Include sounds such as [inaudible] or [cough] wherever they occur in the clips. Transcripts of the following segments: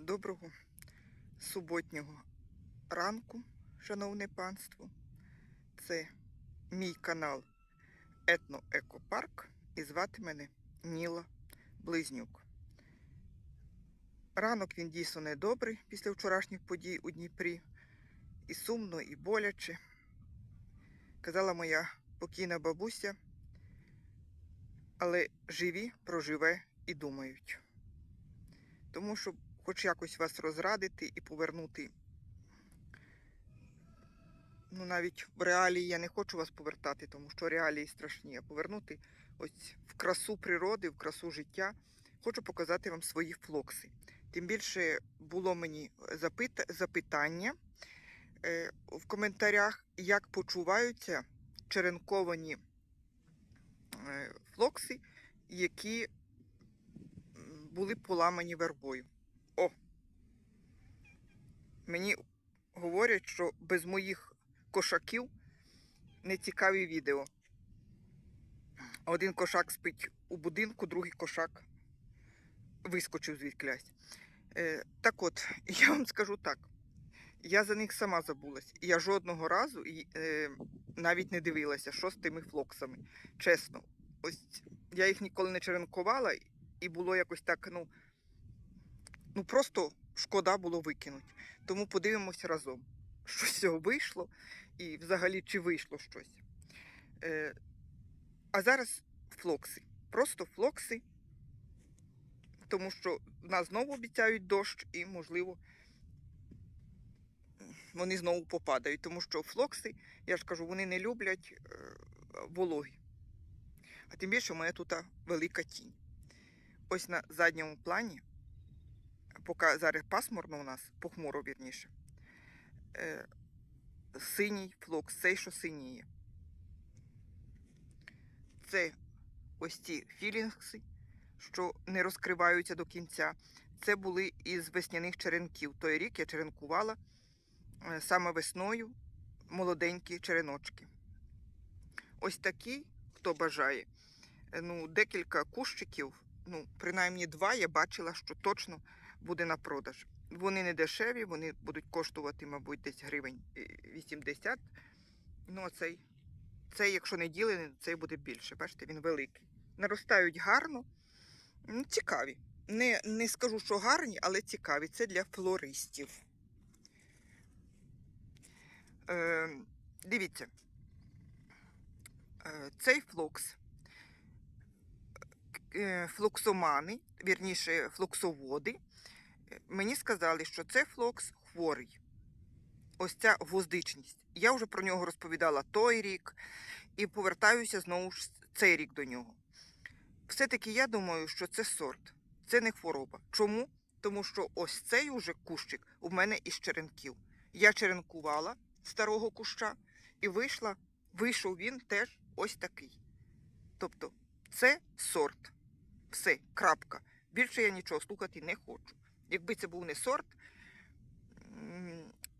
Доброго суботнього ранку, шановне панство. Це мій канал Етноекопарк і звати мене Ніла Близнюк. Ранок він дійсно недобрий після вчорашніх подій у Дніпрі. І сумно, і боляче. Казала моя покійна бабуся, але живі, проживе і думають. Тому що хоч якось вас розрадити і повернути. Ну, навіть в реалії я не хочу вас повертати, тому що реалії страшні, а повернути ось в красу природи, в красу життя. Хочу показати вам свої флокси. Тим більше було мені запит... запитання е, в коментарях, як почуваються черенковані е, флокси, які були поламані вербою. Мені говорять, що без моїх кошаків не цікаві відео. Один кошак спить у будинку, другий кошак вискочив звідклясь. Е, так от, [laughs] я вам скажу так. Я за них сама забулась. Я жодного разу е, навіть не дивилася, що з тими флоксами. Чесно, ось я їх ніколи не черенкувала, і було якось так, ну, ну просто шкода було викинути. Тому подивимося разом, [laughs] що з цього вийшло, і взагалі чи вийшло щось. Е, а зараз флокси. Просто флокси, тому що в нас знову обіцяють дощ, і, можливо, вони знову попадають, тому що флокси, я ж кажу, вони не люблять е, вологи. А тим більше у мене тут велика тінь. Ось на задньому плані, поки зараз пасмурно у нас, похмуро вірніше, е, синій флокс, цей, що синіє. Це ось ці філінгси, що не розкриваються до кінця. Це були із весняних черенків. Той рік я черенкувала е, саме весною молоденькі череночки. Ось такі, хто бажає, е, ну, декілька кущиків, ну, принаймні два, я бачила, що точно буде на продаж. Вони не дешеві, вони будуть коштувати, мабуть, десь гривень е, 80. Ну, а цей, цей, якщо не ділений, цей буде більше. Бачите, він великий. Наростають гарно, ну, цікаві. Не, не скажу, що гарні, але цікаві. Це для флористів. Е, дивіться, е, цей флокс, е, флоксомани, вірніше, флоксоводи, е, мені сказали, що це флокс хворий. Ось ця гвоздичність. Я вже про нього розповідала той рік і повертаюся знову ж цей рік до нього. Все-таки я думаю, що це сорт, це не хвороба. Чому? Тому що ось цей уже кущик у мене із черенків. Я черенкувала старого куща і вийшла, вийшов він теж ось такий. Тобто це сорт. Все, крапка. Більше я нічого слухати не хочу. Якби це був не сорт,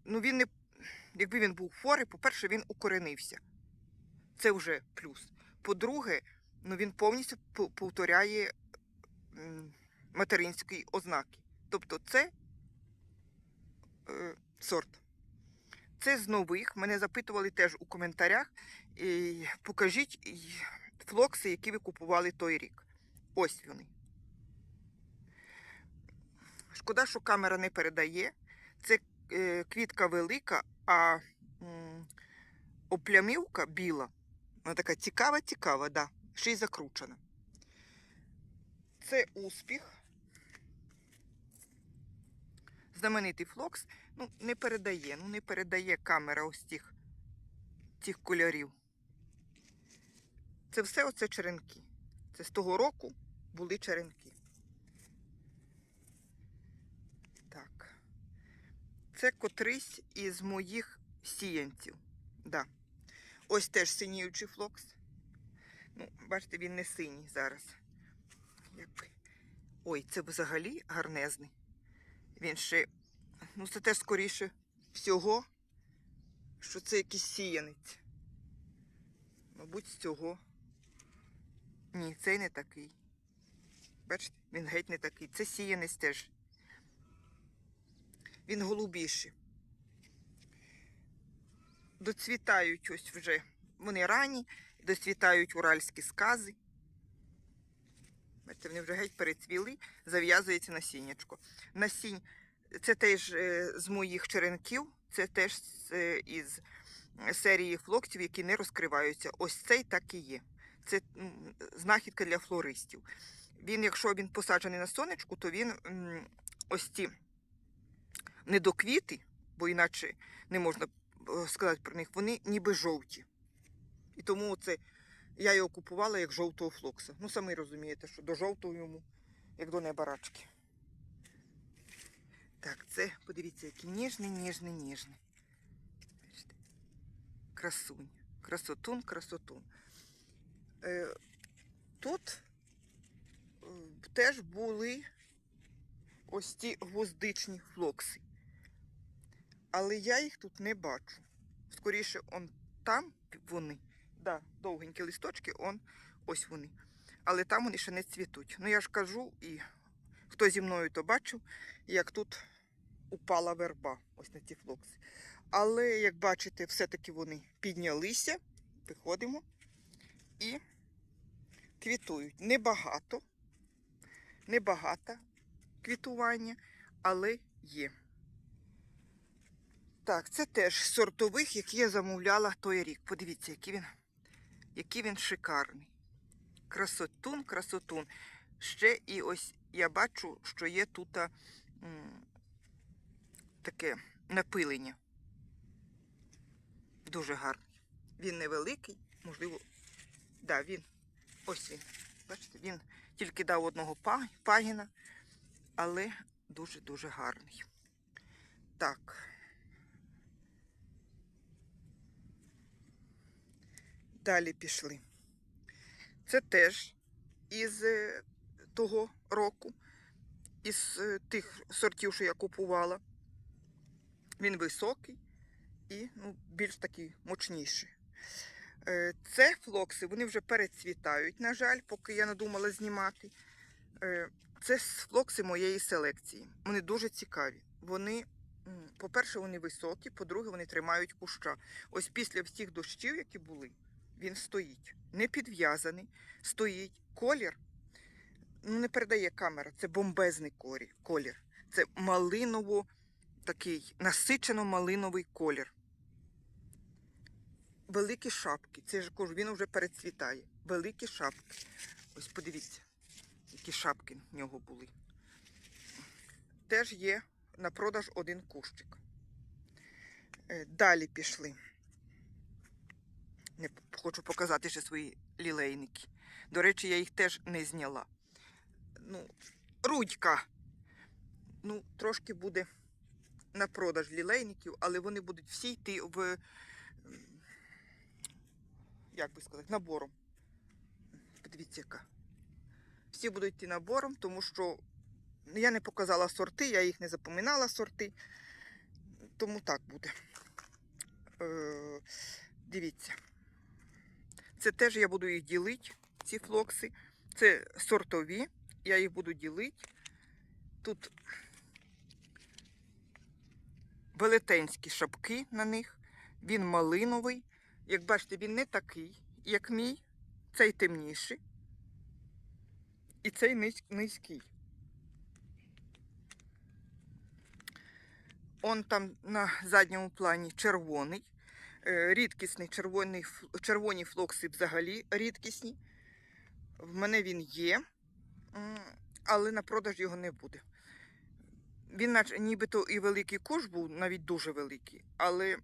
ну він не, якби він був хворий, по-перше, він укоренився. Це вже плюс. По-друге, ну він повністю повторяє материнські ознаки. Тобто це е, сорт. Це з нових. Мене запитували теж у коментарях. І покажіть флокси, які ви купували той рік. Ось вони. Шкода, що камера не передає. Це е, квітка велика, а оплямівка біла. Вона така цікава-цікава, да. ще й закручена. Це успіх. Знаменитий флокс. Ну, не передає, ну не передає камера ось тих, тих кольорів. Це все оце черенки. Це з того року були черенки. Так. Це котрийсь із моїх сіянців. Да. Ось теж синіючий флокс. Ну, бачите, він не синій зараз. Ой, це взагалі гарнезний. Він ще, ну це теж скоріше всього, що це якийсь сіянець. Мабуть, з цього. Ні, цей не такий. Бачите, він геть не такий. Це сіянець теж він голубіший. Доцвітають ось вже вони ранні, доцвітають уральські скази. Бачите, вони вже геть перецвіли, зав'язується насіннячко. Насінь це теж е, з моїх черенків, це теж е, із серії флоксів, які не розкриваються. Ось цей так і є. Це знахідка для флористів. Він, якщо він посаджений на сонечку, то він ось ці недоквіти, бо іначе не можна е, сказати про них, вони ніби жовті. І тому це я його купувала як жовтого флокса. Ну, самі розумієте, що до жовтого йому, як до неба рачки. Так, це, подивіться, який ніжний, ніжний, ніжний. Бачите? Красунь. Красотун, красотун. Е, тут е, теж були ось ті гвоздичні флокси. Але я їх тут не бачу. Скоріше, он там вони. Да, довгенькі листочки, он ось вони. Але там вони ще не цвітуть. Ну я ж кажу, і хто зі мною то бачив, як тут упала верба, ось на ці флокси. Але, як бачите, все-таки вони піднялися, виходимо і квітують. Небагато, небагато квітування, але є. Так, це теж сортових, які я замовляла той рік. Подивіться, який він, який він шикарний. Красотун, красотун. Ще і ось я бачу, що є тут таке напилення. Дуже гарний. Він невеликий, можливо, да, він. Ось він. Бачите, він тільки дав одного пагіна, але дуже-дуже гарний. Так. Далі пішли. Це теж із е, того року, із е, тих сортів, що я купувала. Він високий і ну, більш такий мощніший. Е, Це флокси, вони вже перецвітають, на жаль, поки я надумала знімати. Це флокси моєї селекції. Вони дуже цікаві. Вони, по-перше, вони високі, по-друге, вони тримають куща. Ось після всіх дощів, які були, він стоїть. Не підв'язаний, стоїть. Колір ну, не передає камера, це бомбезний колір. Це малиново такий насичено малиновий колір. Великі шапки. Це ж кажу, він вже перецвітає. Великі шапки. Ось подивіться, які шапки в нього були. Теж є на продаж один кущик. Е, Далі пішли. Хочу показати ще свої лілейники. До речі, я їх теж не зняла. Ну, рудька. Ну, трошки буде на продаж лілейників, але вони будуть всі йти в, як би сказати, набором. Подивіться, яка. Всі будуть йти набором, тому що я не показала сорти, я їх не запоминала сорти. Тому так буде. Е, дивіться. Це теж я буду їх ділити, ці флокси. Це сортові, я їх буду ділити. Тут велетенські шапки на них. Він малиновий. Як бачите, він не такий, як мій. Цей темніший. І цей низький. Он там на задньому плані червоний. Е, Рідкісний червоний, червоні флокси взагалі рідкісні. В мене він є, але на продаж його не буде. Він, нібито і великий куш був, навіть дуже великий, але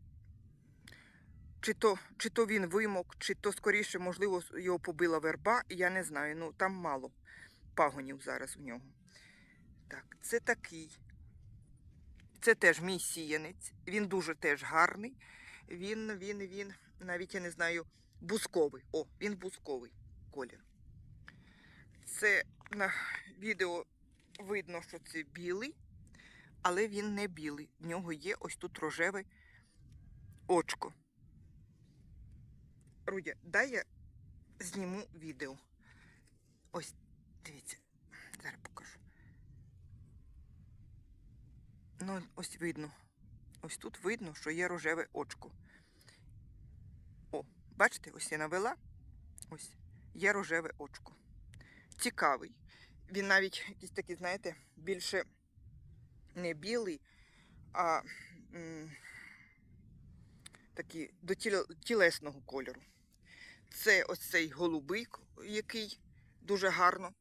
чи то, чи то він вимок, чи то скоріше, можливо, його побила верба, я не знаю. Ну там мало пагонів зараз у нього. Так, це такий. Це теж мій сіянець. Він дуже теж гарний. Він, він, він, навіть я не знаю, бусковий. О, він бусковий колір. Це на відео видно, що це білий, але він не білий. В нього є ось тут рожеве очко. Рудя, дай я зніму відео. Ось, дивіться, зараз покажу. Ну, ось видно. Ось тут видно, що є рожеве очко. О, бачите, ось я навела. Ось є рожеве очко. Цікавий. Він навіть якийсь такий, знаєте, більше не білий, а такий до тіле- тілесного кольору. Це ось цей голубий, який дуже гарно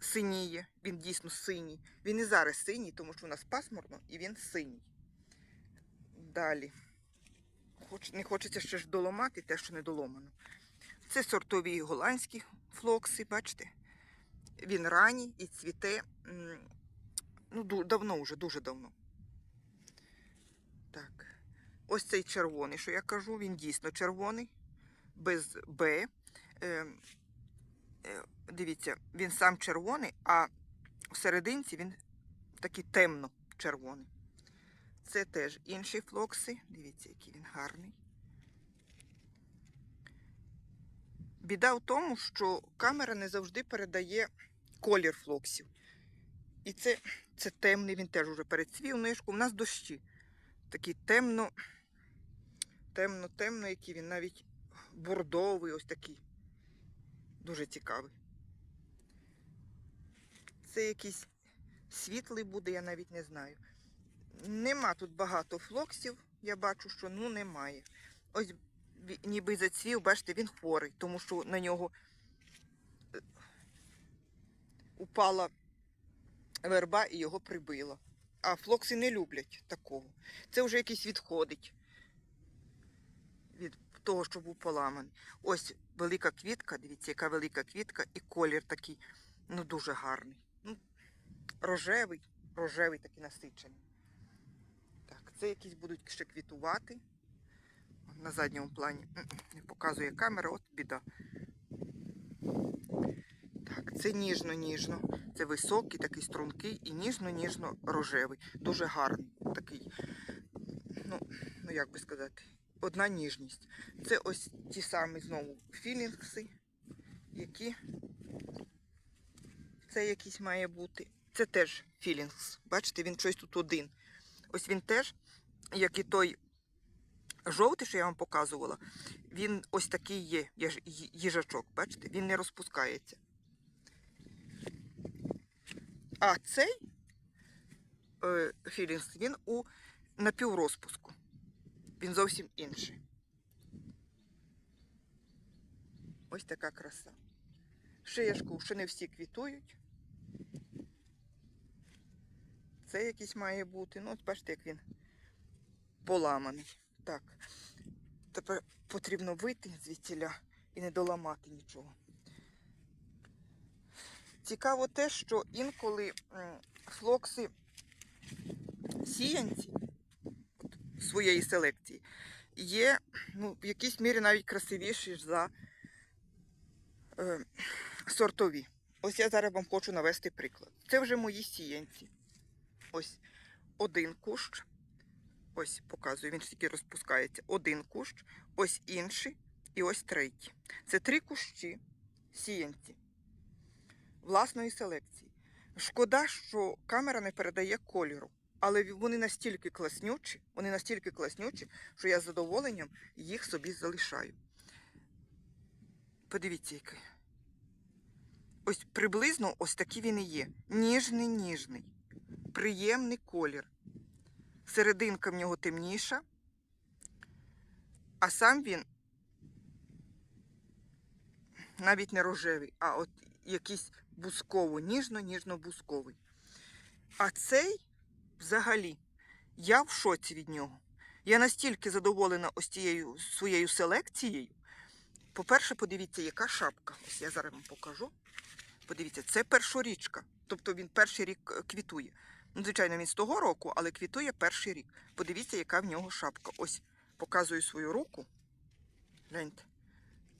синіє. Він дійсно синій. Він і зараз синій, тому що у нас пасмурно, і він синій. Далі. Хоч, не хочеться ще ж доламати те, що не доломано. Це сортові голландські флокси, бачите? Він ранній і цвіте ну, давно вже, дуже давно. Так. Ось цей червоний, що я кажу, він дійсно червоний, без Б. Е, е, дивіться, він сам червоний, а всерединці він такий темно-червоний. Це теж інші флокси. Дивіться, який він гарний. Біда в тому, що камера не завжди передає колір флоксів. І це, це темний, він теж уже перецвів нишку. У нас дощі. Такий темно, темно-темно, який він навіть бордовий, ось такий. Дуже цікавий. Це якийсь світлий буде, я навіть не знаю. Нема тут багато флоксів, я бачу, що ну немає. Ось ніби зацвів, бачите, він хворий, тому що на нього е, упала верба і його прибило. А флокси не люблять такого. Це вже якийсь відходить від того, що був поламаний. Ось велика квітка, дивіться, яка велика квітка, і колір такий, ну дуже гарний. Ну, рожевий, рожевий такий насичений. Це якісь будуть ще квітувати. На задньому плані не показує камера, от біда. Так, це ніжно-ніжно. Це високий, такий стрункий і ніжно-ніжно рожевий. Дуже гарний. Такий, ну, ну як би сказати, одна ніжність. Це ось ті самі знову філінгси, які це якийсь має бути. Це теж філінгс. Бачите, він щось тут один. Ось він теж, як і той жовтий, що я вам показувала, він ось такий є, їжачок, бачите, він не розпускається. А цей е, філінгс, він у напіврозпуску. Він зовсім інший. Ось така краса. Шияшку ще не всі квітують. Це якийсь має бути. Ну, от бачите, як він поламаний. Так. Тепер потрібно вийти звідтіля і не доламати нічого. Цікаво те, що інколи флокси сіянці своєї селекції є ну, в якійсь мірі навіть красивіші за е, сортові. Ось я зараз вам хочу навести приклад. Це вже мої сіянці. Ось один кущ. Ось показую, він тільки розпускається. Один кущ, ось інший і ось третій. Це три кущі сіянці власної селекції. Шкода, що камера не передає кольору, але вони настільки класнючі, вони настільки класнючі, що я з задоволенням їх собі залишаю. Подивіться, який. Ось приблизно ось такий він і є. Ніжний, ніжний, приємний колір. Серединка в нього темніша, а сам він навіть не рожевий, а от якийсь бусково, ніжно-ніжно-бусковий. А цей взагалі, я в шоці від нього. Я настільки задоволена ось тією своєю селекцією. По-перше, подивіться, яка шапка. Ось я зараз вам покажу. Подивіться, це першорічка. Тобто він перший рік е, квітує. Звичайно, він з того року, але квітує перший рік. Подивіться, яка в нього шапка. Ось показую свою руку. Гляньте.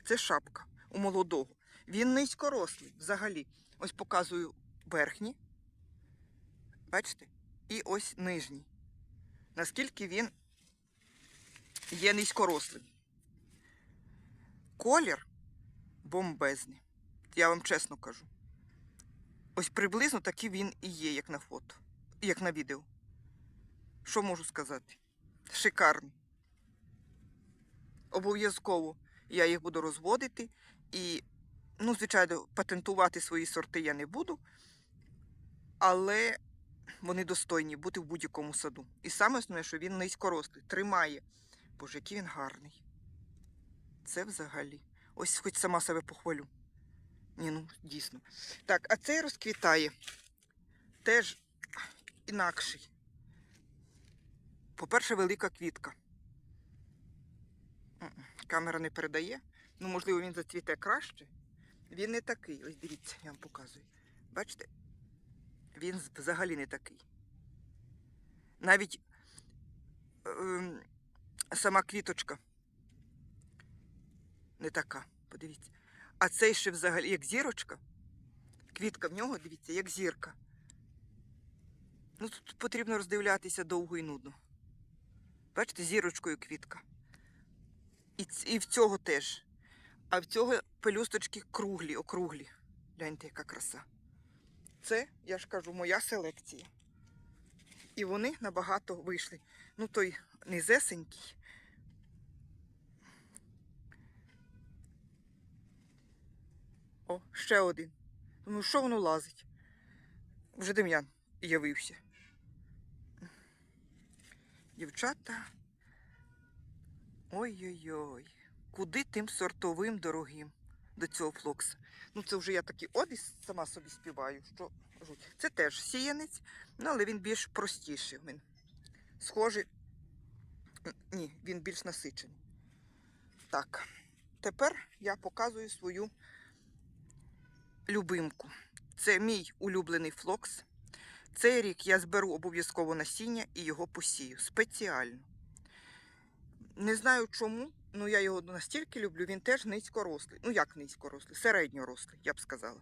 Це шапка у молодого. Він низькорослий взагалі. Ось показую верхній. Бачите? І ось нижній. Наскільки він є низькорослим. Колір бомбезний. Я вам чесно кажу. Ось приблизно такий він і є, як на фото, як на відео. Що можу сказати? Шикарний. Обов'язково я їх буду розводити і, ну, звичайно, патентувати свої сорти я не буду, але вони достойні бути в будь-якому саду. І саме основне, що він низькорослий, тримає. Боже, який він гарний. Це взагалі. Ось хоч сама себе похвалю. Ні, ну, дійсно. Так, а цей розквітає теж інакший. По-перше, велика квітка. Камера не передає. Ну, можливо, він зацвіте краще. Він не такий. Ось дивіться, я вам показую. Бачите? Він взагалі не такий. Навіть ем, сама квіточка не така. Подивіться. А цей ще взагалі як зірочка. Квітка в нього, дивіться, як зірка. Ну, тут потрібно роздивлятися довго і нудно. Бачите, зірочкою квітка. І, і в цього теж. А в цього пелюсточки круглі, округлі. Гляньте, яка краса. Це, я ж кажу, моя селекція. І вони набагато вийшли. Ну, той низесенький. О, ще один. Ну, що воно лазить? Вже Дем'ян явився. Дівчата. Ой-ой-ой. Куди тим сортовим дорогим до цього флокса? Ну, це вже я такий одіс сама собі співаю, що жуть. Це теж сіянець, ну, але він більш простіший. Він схожий. Ні, він більш насичений. Так, тепер я показую свою любимку. Це мій улюблений флокс. Цей рік я зберу обов'язково насіння і його посію. Спеціально. Не знаю чому, але я його настільки люблю, він теж низькорослий. Ну як низькорослий? Середньорослий, я б сказала.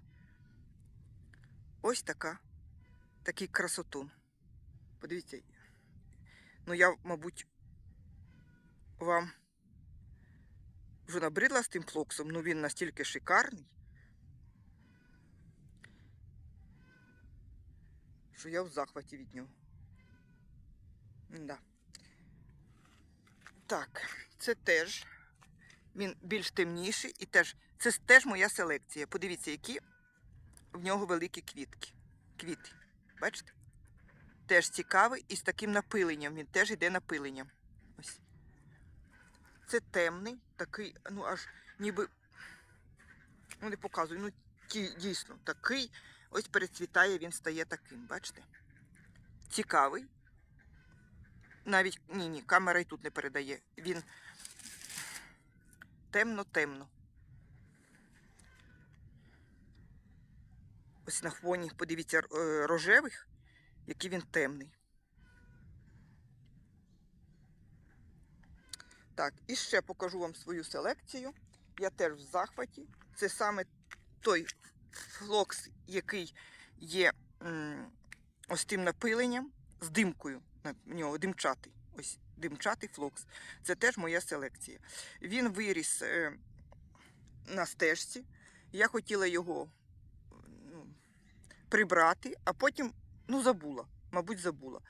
Ось така, такий красотун. Подивіться. Ну, я, мабуть, вам вже набридла з тим флоксом, ну він настільки шикарний. Що я в захваті від нього. Да. Так, це теж. Він більш темніший і теж. Це теж моя селекція. Подивіться, які в нього великі квітки. Квіти. Бачите? Теж цікавий і з таким напиленням. Він теж йде напиленням. Ось. Це темний, такий, ну аж ніби. Ну, не показую. Ну, дійсно, такий. Ось перецвітає, він стає таким, бачите? Цікавий. Навіть ні, ні, камера і тут не передає. Він темно-темно. Ось на фоні, подивіться, е, рожевих, який він темний. Так, і ще покажу вам свою селекцію. Я теж в захваті. Це саме той флокс, який є ось тим напиленням з димкою. На нього димчатий. Ось димчатий флокс. Це теж моя селекція. Він виріс е, на стежці. Я хотіла його ну, прибрати, а потім ну, забула. Мабуть, забула.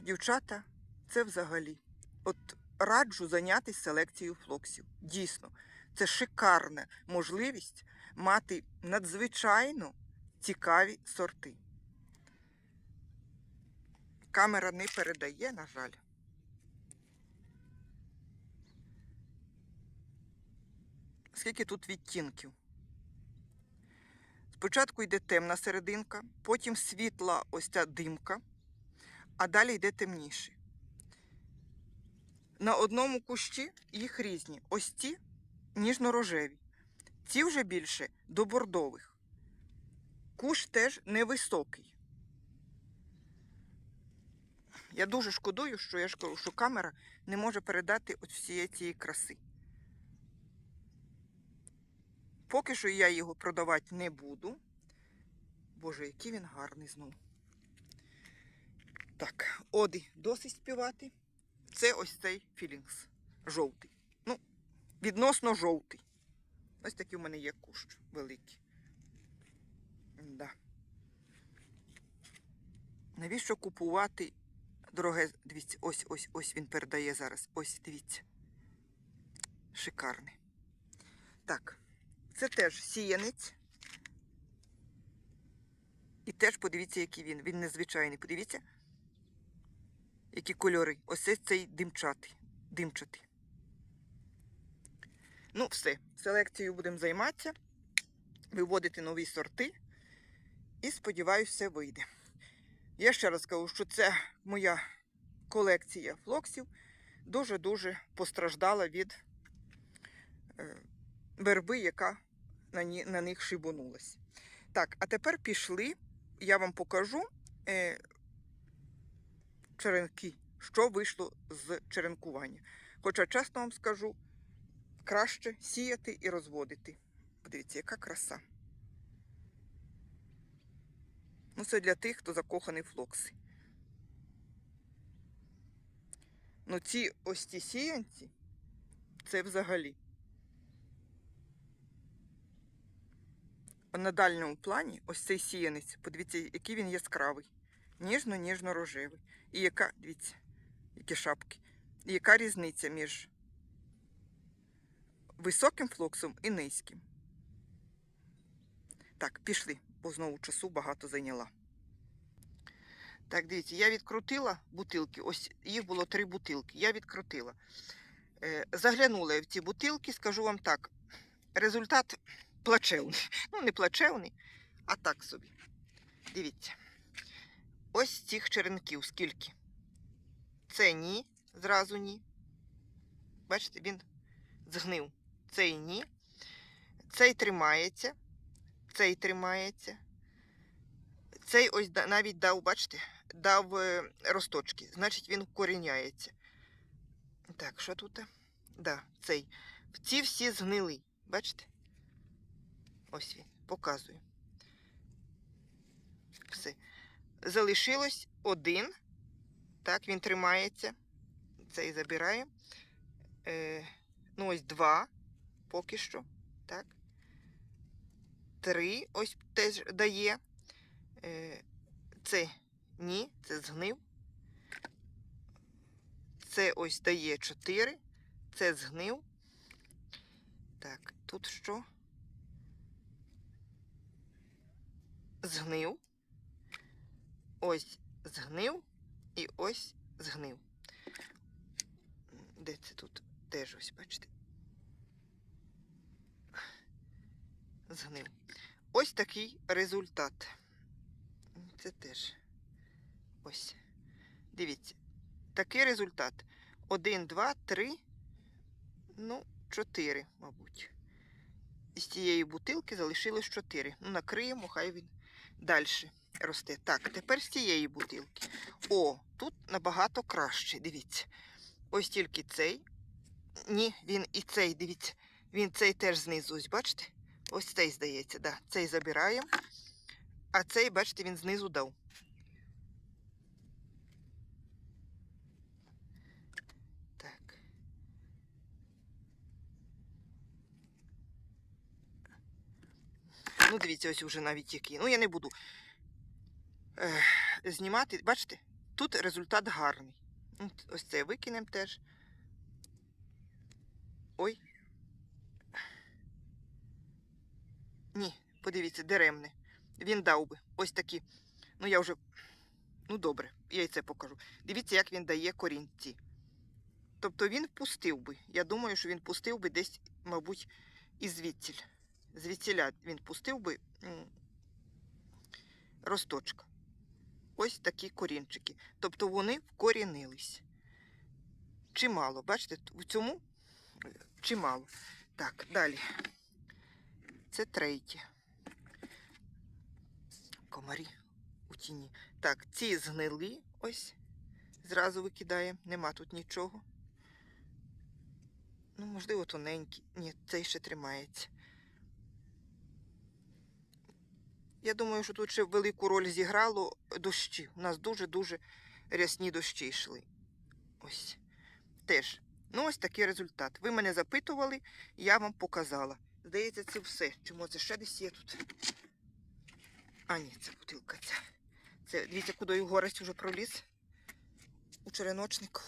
Дівчата, це взагалі. От раджу зайнятися селекцією флоксів. Дійсно, це шикарна можливість мати надзвичайно цікаві сорти. Камера не передає, на жаль. Скільки тут відтінків? Спочатку йде темна серединка, потім світла ось ця димка, а далі йде темніше. На одному кущі їх різні. Ось ці ніжно-рожеві. Ці вже більше до бордових. Кущ теж невисокий. Я дуже шкодую, що я ж що камера не може передати от всієї цієї краси. Поки що я його продавати не буду. Боже, який він гарний знову. Так, оди досить співати. Це ось цей філінгс. Жовтий. Відносно жовтий. Ось такий у мене є кущ великий. Да. Навіщо купувати дороге? Дивіться, ось ось ось він передає зараз. Ось дивіться. Шикарний. Так, це теж сіянець. І теж подивіться, який він. Він незвичайний. Подивіться, які кольори. Ось це цей димчатий. Димчатий. Ну, все. Селекцією будемо займатися, виводити нові сорти. І сподіваюся, все вийде. Я ще раз кажу, що це моя колекція флоксів дуже-дуже постраждала від е, верби, яка на, них шибонулась. Так, а тепер пішли, я вам покажу е, черенки, що вийшло з черенкування. Хоча, чесно вам скажу, краще сіяти і розводити. Подивіться, яка краса. Ну, це для тих, хто закоханий в флокси. Ну, ці ось ці сіянці, це взагалі. На дальньому плані ось цей сіянець, подивіться, який він яскравий. Ніжно-ніжно-рожевий. І яка, дивіться, які шапки. І яка різниця між високим флоксом і низьким. Так, пішли, бо знову часу багато зайняла. Так, дивіться, я відкрутила бутилки. Ось їх було три бутилки. Я відкрутила. Е, заглянула я в ці бутилки, скажу вам так. Результат плачевний. [laughs] Ну, не плачевний, а так собі. Дивіться. Ось цих черенків скільки. Це ні, зразу ні. Бачите, він згнив. Цей ні. Цей тримається. Цей тримається. Цей ось навіть дав, бачите, дав е, росточки. Значить, він вкоріняється. Так, що тут? Да, цей. Ці всі згнили. Бачите? Ось він, показую. Все. Залишилось один. Так, він тримається. Цей забираємо. Е, ну, ось два поки що. Так. Три ось теж дає. Е, це ні, це згнив. Це ось дає 4. Це згнив. Так, тут що? Згнив. Ось згнив і ось згнив. Де це тут? Теж ось, бачите? Згнив. Ось такий результат. Це теж. Ось. Дивіться. Такий результат. Один, два, три, ну, чотири, мабуть. Із цієї бутилки залишилось чотири. Ну, накриємо, хай він далі росте. Так, тепер з цієї бутилки. О, тут набагато краще. Дивіться. Ось тільки цей. Ні, він і цей, дивіться, він цей теж знизу. Ось, бачите? Ось цей, здається, да. Цей забираємо. А цей, бачите, він знизу дав. Так. Ну, дивіться, ось уже навіть які. Ну, я не буду е, знімати. Бачите, тут результат гарний. Ось це викинемо теж. Ой. Ні, подивіться, деремне. Він дав би. Ось такі. Ну, я вже. Ну, добре, я і це покажу. Дивіться, як він дає корінці. Тобто він пустив би. Я думаю, що він пустив би десь, мабуть, і звідсіль. Звідсіля він пустив би росточка. Ось такі корінчики. Тобто вони вкорінились. Чимало, бачите, в цьому чимало. Так, далі. Це третє. Комарі у тіні. Так, ці згнили ось. Зразу викидаємо. Нема тут нічого. Ну, можливо, тоненький. Ні, цей ще тримається. Я думаю, що тут ще велику роль зіграло дощі. У нас дуже-дуже рясні дощі йшли. Ось. Теж. Ну, ось такий результат. Ви мене запитували, я вам показала. Здається, це все. Чому це ще десь є тут? А, ні, це бутилка ця. Це дивіться, куди горець вже проліз у череночнику.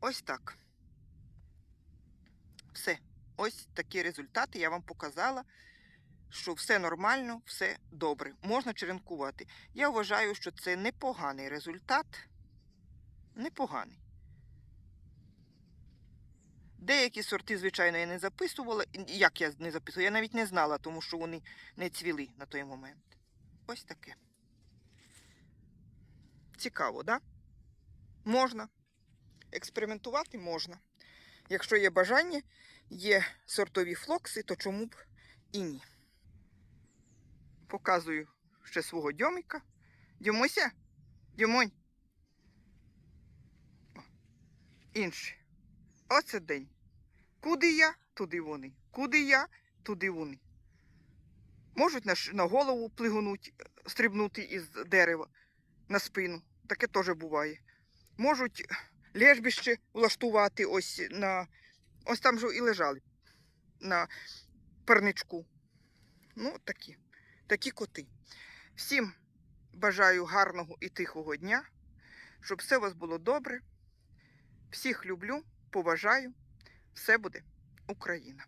Ось так. Все. Ось такі результати я вам показала, що все нормально, все добре. Можна черенкувати. Я вважаю, що це непоганий результат. Непоганий. Деякі сорти, звичайно, я не записувала. Як я не записувала? Я навіть не знала, тому що вони не цвіли на той момент. Ось таке. Цікаво? Да? Можна. Експериментувати можна. Якщо є бажання, є сортові флокси, то чому б і ні. Показую ще свого дьомика. Дьомуся? Дьомонь. О, Інший. Оце день. Куди я, туди вони. Куди я, туди вони. Можуть на, голову плигонуть, е, стрибнути із дерева на спину. Таке теж буває. Можуть лежбище влаштувати ось на. Ось там же і лежали на парничку. Ну, такі. Такі коти. Всім бажаю гарного і тихого дня, щоб все у вас було добре. Всіх люблю, поважаю. Все буде Україна.